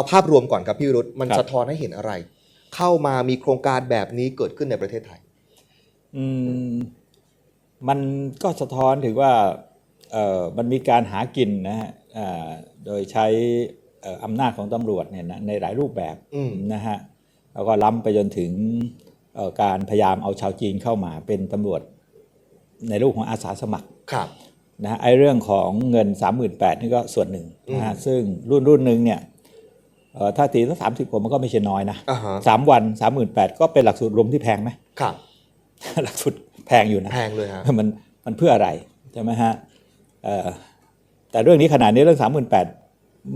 เอาภาพรวมก่อนครับพี่วิรุธมันครับสะท้อนให้เห็นอะไร เข้ามามีโครงการแบบนี้เกิดขึ้นในประเทศไทย อืมมันก็สะท้อนถึงว่าเอ่อมันมีการหากินนะฮะอ่าโดยใช้เอ่ออำนาจของตำรวจเนี่ยนะในหลายรูปแบบอืมนะฮะแล้วก็ล้ำไปจนถึงเอ่อการพยายามเอาชาวจีนเข้ามาเป็นตำรวจในรูปของอาสาสมัครครับนะฮะไอ้เรื่องของเงิน 38,000นี่ก็ส่วนหนึ่งนะฮะอืมซึ่งรุ่นรุ่นหนึ่งเนี่ยเอ่อ ถ้าตีสักสามสิบคนมันก็ไม่ใช่น้อยนะอ่าฮะสามวันสามหมื่นแปดก็เป็นหลักสูตรรวมที่แพงไหมครับ หลักสูตรแพงอยู่นะแพงเลยฮะมันมันเพื่ออะไรใช่ไหมฮะเอ่อแต่เรื่องนี้ขนาดนี้เรื่องสามหมื่นแปด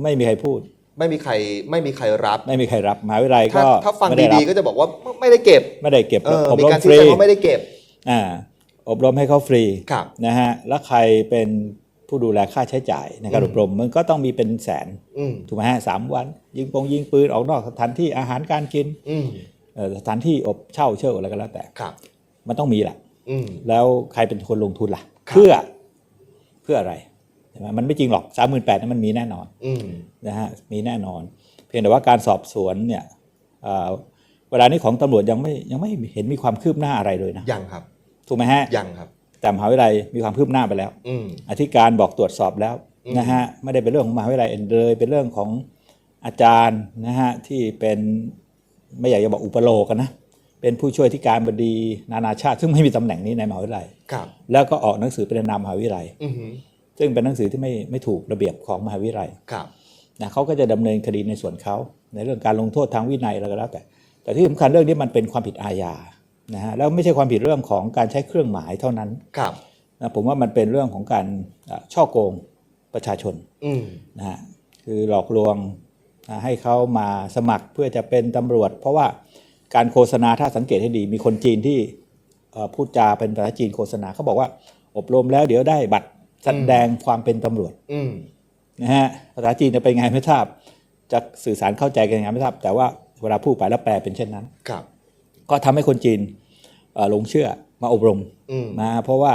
ไม่มีใครพูด ไม่มีใครไม่มีใครรับ ไม่มีใครรับมหาวิทยาลัยถ้าก็ถ้าฟังไม่ได้รัดีบๆก็จะบอกว่าไม่ไม่ได้เก็บ ไม่ได้เก็บเอออบมีรมการฟชี้รีแจงว่าไม่ได้เก็บอ่าอบรมให้เขาฟรีครับนะฮะแล้วใครเป็น ผู้ดูแลค่าใช้จ่ายในการอืมอบรมมันก็ต้องมีเป็นแสนอืมถูกไหมฮะสามวัน ยิงปงยิงปืนออกนอกสถานที่อาหารการกินอืมเอ่อสถานที่อบเช่าเช่าอะไรก็แล้วแต่ครับ มันต้องมีแหละอืมแล้วใครเป็นคนลงทุนล่ะครับเพื่อเพื่ออะไรใช่ไหมมันไม่จริงหรอกสามหมื่นแปดนั้นมันมีแน่นอนอืมนะฮะมีแน่นอน เพียงแต่ว่าการสอบสวนเนี่ยเอ่อเวลานี้ของตำรวจยังไม่ยังไม่เห็นมีความคืบหน้าอะไรเลยนะยังครับ ถูกไหมฮะยังครับ แต่มหาวิทยาลัยมีความคืบหน้าไปแล้ว อืม อธิการบอกตรวจสอบแล้วอืมนะฮะไม่ได้เป็นเรื่องของมหาวิทยาลัยเลย เป็นเรื่องของอาจารย์นะฮะที่เป็นไม่อยากจะบอกอุปโลกนนะเป็นผู้ช่วยที่การบดีนานาชาติ ซึ่งไม่มีตำแหน่งนี้ในมหาวิทยาลัย ครับ แล้วก็ออกหนังสือเป็นนามมหาวิทยาลัย อือหือซึ่งเป็นหนังสือที่ไม่ไม่ถูกระเบียบของมหาวิทยาลัยครับ นะเขาก็จะดำเนินคดีในส่วนเขาในเรื่องการลงโทษทางวินัยอะไรก็แล้วแต่ แต่ที่สำคัญเรื่องนี้มันเป็นความผิดอาญา นะฮะแล้วไม่ใช่ความผิดเรื่องของการใช้เครื่องหมายเท่านั้นครับนะผมว่ามันเป็นเรื่องของการอะช่อโกงประชาชนอืมนะฮะคือหลอกลวงนะให้เขามาสมัครเพื่อจะเป็นตำรวจ เพราะว่าการโฆษณาถ้าสังเกตให้ดี มีคนจีนที่เอ่อพูดจาเป็นภาษาจีนโฆษณาเขาบอกว่า อบรมแล้วเดี๋ยวได้บัตรแสดงความเป็นตำรวจอืมนะฮะภาษาจีนจะเป็นไงไม่ทราบจะสื่อสารเข้าใจกันยังไงไม่ทราบ แต่ว่าเวลาพูดไปแล้วแปลเป็นเช่นนั้นครับ ก็ทำให้คนจีนเอ่อหลงเชื่อมาอบรมอืมนะเพราะว่า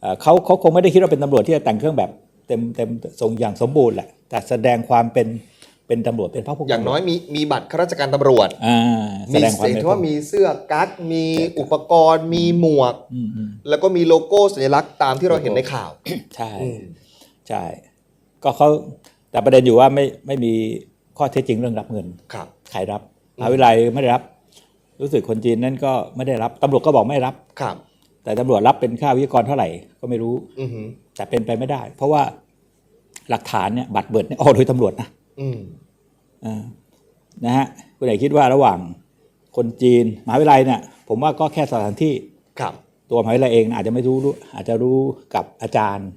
เอ่อเขาเขาคงไม่ได้คิดว่าเป็นตำรวจที่จะแต่งเครื่องแบบเต็มเต็มทรงอย่างสมบูรณ์แหละแต่แสดงความเป็นเป็นตำรวจเป็นพระผู้อย่างน้อยมีมีบัตรข้าราชการตำรวจอ่าแสมีดงความเสียงเป็นที่ว่ามีเสื้อกั๊กมีอุปกรณ์ มีหมวกอืมอืมแล้วก็มีโลโก้สัญลักษณ์ตามที่เราเห็นในข่าว ใช่อืมใช่ก็เขาแต่ประเด็นอยู่ว่าไม่ไม่มีข้อเท็จจริงเรื่องรับเงินครับใครรับมหาวิทยาลัยไม่ได้รับ รู้สึกคนจีนนั่นก็ไม่ได้รับตำรวจก็บอกไม่รับ ครับ แต่ตำรวจรับเป็นค่าวิทยากรเท่าไหร่ก็ไม่รู้ อือหือแต่เป็นไปไม่ได้ เพราะว่าหลักฐานเนี่ยบัตรเบิดเนี่ยออกโดยตำรวจนะอืมอ่านะฮะคุณเอกคิดว่าระหว่างคนจีนมหาวิทยาลัยเนี่ยผมว่าก็แค่สถานที่ ครับ ตัวมหาวิทยาลัยเองอาจจะไม่รู้รู้อาจจะรู้กับอาจารย์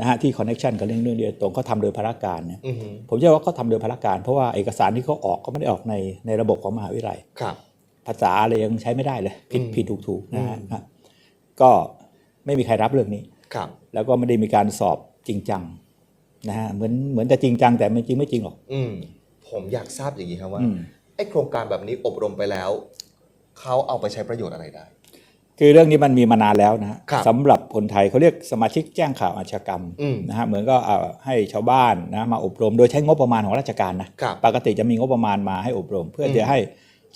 นะฮะที่คอนเน็ชันกับเรื่องเรื่องเดียวตรงเขาทำโดยพละการเนี่ยอือหือผมเชื่อว่าเขาทำโดยพละการ เพราะว่าเอกสารที่เขาออกก็ไม่ได้ออกในในระบบของมหาวิทยาลัย ครับ ภาษาอะไรยังใช้ไม่ได้เลย ผิดอืมผิดถูกถูกนะฮะอืมครับก็ไม่มีใครรับเรื่องนี้ครับ แล้วก็ไม่ได้มีการสอบจริงจังนะฮะเหมือนเหมือนจะจริงจังแต่มันจริงไม่จริงหรอกอืมผมอยากทราบอย่างนี้ครับว่าอืมไอ้โครงการแบบนี้อบรมไปแล้วเขาเอาไปใช้ประโยชน์อะไรได้ คือเรื่องนี้มันมีมานานแล้วนะฮะครับสำหรับคนไทยเขาเรียกสมาชิกแจ้งข่าวอาชญากรรมอืมนะฮะเหมือนก็เอาให้ชาวบ้านนะมาอบรมโดยใช้งบประมาณของราชการนะครับปกติจะมีงบประมาณมาให้อบรม เพื่ออมจะให้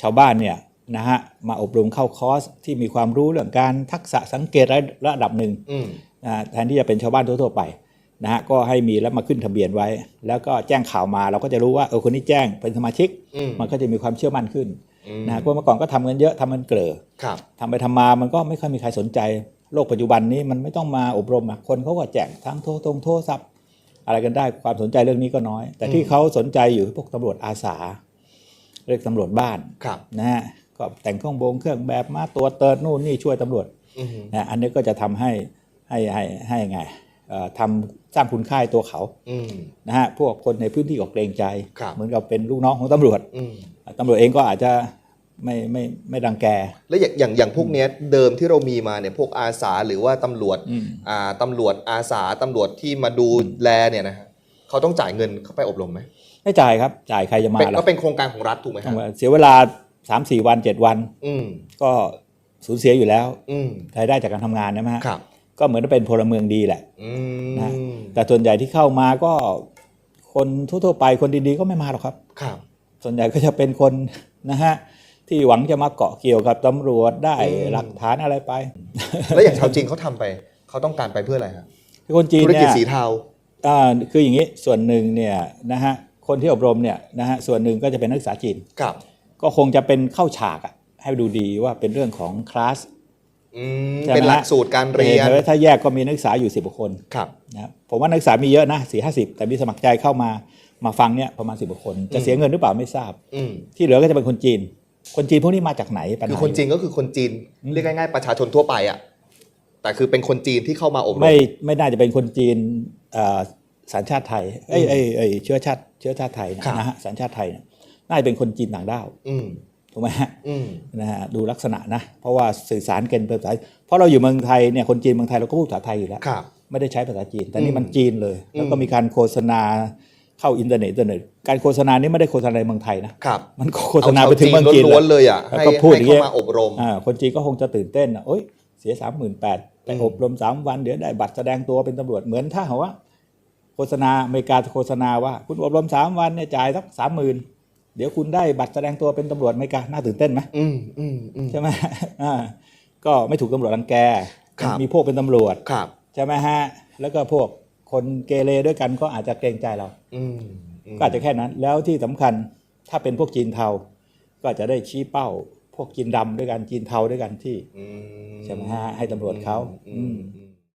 ชาวบ้านเนี่ย นะฮะมาอบรมเข้าคอร์สที่มีความรู้เรื่องการทักษะสังเกตระดับหนึ่งอืมนะฮะแทนที่จะเป็นชาวบ้านทั่วๆไปนะฮะก็ให้มีแล้วมาขึ้นทะเบียนไว้ แล้วก็แจ้งข่าวมาเราก็จะรู้ว่าเออคนนี้แจ้งเป็นสมาชิกอืมมันก็จะมีความเชื่อมั่นขึ้นอืมนะฮะเพราะเมื่อก่อนก็ทำกันเยอะทำกันเกลือครับทำไปทำมามันก็ไม่ค่อยมีใครสนใจโลกปัจจุบันนี้มันไม่ต้องมาอบรมอะคนเขาก็แจกทั้งโทรตรงโทรศัพท์อะไรกันได้ความสนใจเรื่องนี้ก็น้อย แต่ที่เขาสนใจอยู่พวกตำรวจอาสาเรียกตำรวจบ้านครับนะฮะ ก็แต่งเครื่องบงเครื่องแบบมาตัวจเติร์ดนู่นนี่ช่วยตำรวจอือหือนะอันนี้ก็จะทำให้ให้ให้ให้ไงเอ่อทำสร้างคุณค่าให้ตัวเขาอืมนะฮะพวกคนในพื้นที่ก็เกรงใจครับเหมือนกับเป็นลูกน้องของตำรวจอืมตำรวจเองก็อาจจะไม่ไม่ไม่ดังแก แล้วอย่างอย่างอย่างพวกเนี้ยเดิมที่เรามีมาเนี่ยพวกอาสาหรือว่าตำรวจอืมอ่าตำรวจอาสาตำรวจที่มาดูแลเนี่ยนะฮะเขาต้องจ่ายเงินเข้าไปอบรมไหมไม่จ่ายครับ จ่ายใครจะมาเป็นล่ะก็เป็นโครงการของรัฐถูกไหมต้คอรังบมาเสียเวลา สามสี่วันเจ็ดวัน อืมก็สูญเสียอยู่แล้วอืมรายได้จากการทำงานนะฮะครับ ก็เหมือนเป็นพลเมืองดีแหละ อืนะ มแต่ส่วนใหญ่ที่เข้ามาก็คคนทั่วๆไปคนดีๆก็ไม่มาหรอกครับ ครับ ส่วนใหญ่ก็จะเป็นคน นะฮะที่หวังจะมาเกาะเกี่ยวกับตำรวจได้อืม หลักฐานอะไรไปแล้วอย่างชาวจีนเขาทำไป เขาต้องการไปเพื่ออะไรครับคนจีนธุรกิเนี่จยสีเทา อ่าคืออย่างนี้ส่วนหนึ่งเนี่ยนะฮะคนที่อบรมเนี่ยนะฮะส่วนหนึ่งก็จะเป็นนักศึกษาจีน ครับ ก็คงจะเป็นเข้าฉากอะให้ดูดีว่าเป็นเรื่องของคลาส อืมใช่ไหม เป็นหลักสูตรการเรียน แต่ว่าถ้าแยกก็มีนักศึกษาอยู่สิบกว่าคนครับ นะครับผมว่านักศึกษามีเยอะนะสี่ห้าสิบแต่มีสมัครใจเข้ามามาฟังเนี่ยประมาณสิบกว่าคน จะเสียเงินหรือเปล่าไม่ทราบ อืมที่เหลือก็จะเป็นคนจีน คนจีนพวกนี้มาจากไหนปัญคือหาคนจีนก็คือคนจีนเรียกง่ายๆประชาชนทั่วไปอะแต่คือเป็นคนจีนที่เข้ามาอบรม ไม่ไม่น่าจะเป็นคนจีนเอ่อสัญชาติไทยเอ้ยเอ้ยเอ้ยเชื้อชาติเชื้อชาติไทยนะครับ นะฮะสัญชาติไทยเนี่ย น่าจะเป็นคนจีนต่างด้าวอืมถูกไหมฮะอืมนะฮะดูลักษณะนะ เพราะว่าสื่อสารกันเป็นภาษาเพราะเราอยู่เมืองไทยเนี่ยคนจีนเมืองไทยเราก็พูดภาษาไทยอยู่แล้วครับไม่ได้ใช้ภาษาจีน แต่อืนี่มมันจีนเลย แล้วก็อืมมีการโฆษณาเข้าอินเทอร์เน็ตอินเทอร์เน็ตการโฆษณานี้ไม่ได้โฆษณาในเมืองไทยนะครับมันโฆษณาไปถึงเมืองจีนล้วนๆเลยอะแล้วให้ก็พูดอให้ย่างเงี้เข้ายมาอบรมอ่าคนจีนก็คงจะตื่นเต้นนะโอ๊ยเสียสามหมื่นแปดไปอืมอบรมสามวันเดี๋ยวได้บัตรแสดงตัวเป็นตำรวจเหมือนถ้าเขาว่าโฆษณาอเมริกาโฆษณาว่า คุณอบรมสามวันเนี่ยจ่ายสักสามหมื่น เดี๋ยวคุณได้บัตรแสดงตัวเป็นตำรวจอเมริกาน่าตื่นเต้นไหมอืมอืมอืม ใช่ไหมอ่าก็ไม่ถูกตำรวจรังแก ครับ มีพวกเป็นตำรวจครับ ใช่ไหมฮะแล้วก็พวกคนเกเรด้วยกันก็อาจจะเกรงใจเรา อืมมก็อาจจะแค่นั้น แล้วที่สำคัญถ้าเป็นพวกจีนเทา ก็อาจจะได้ชี้เป้า พวกจีนดำด้วยกันจีนเทาด้วยกันที่อืมใช่ไหมฮะให้ตำรวจเขาอือืมมอืม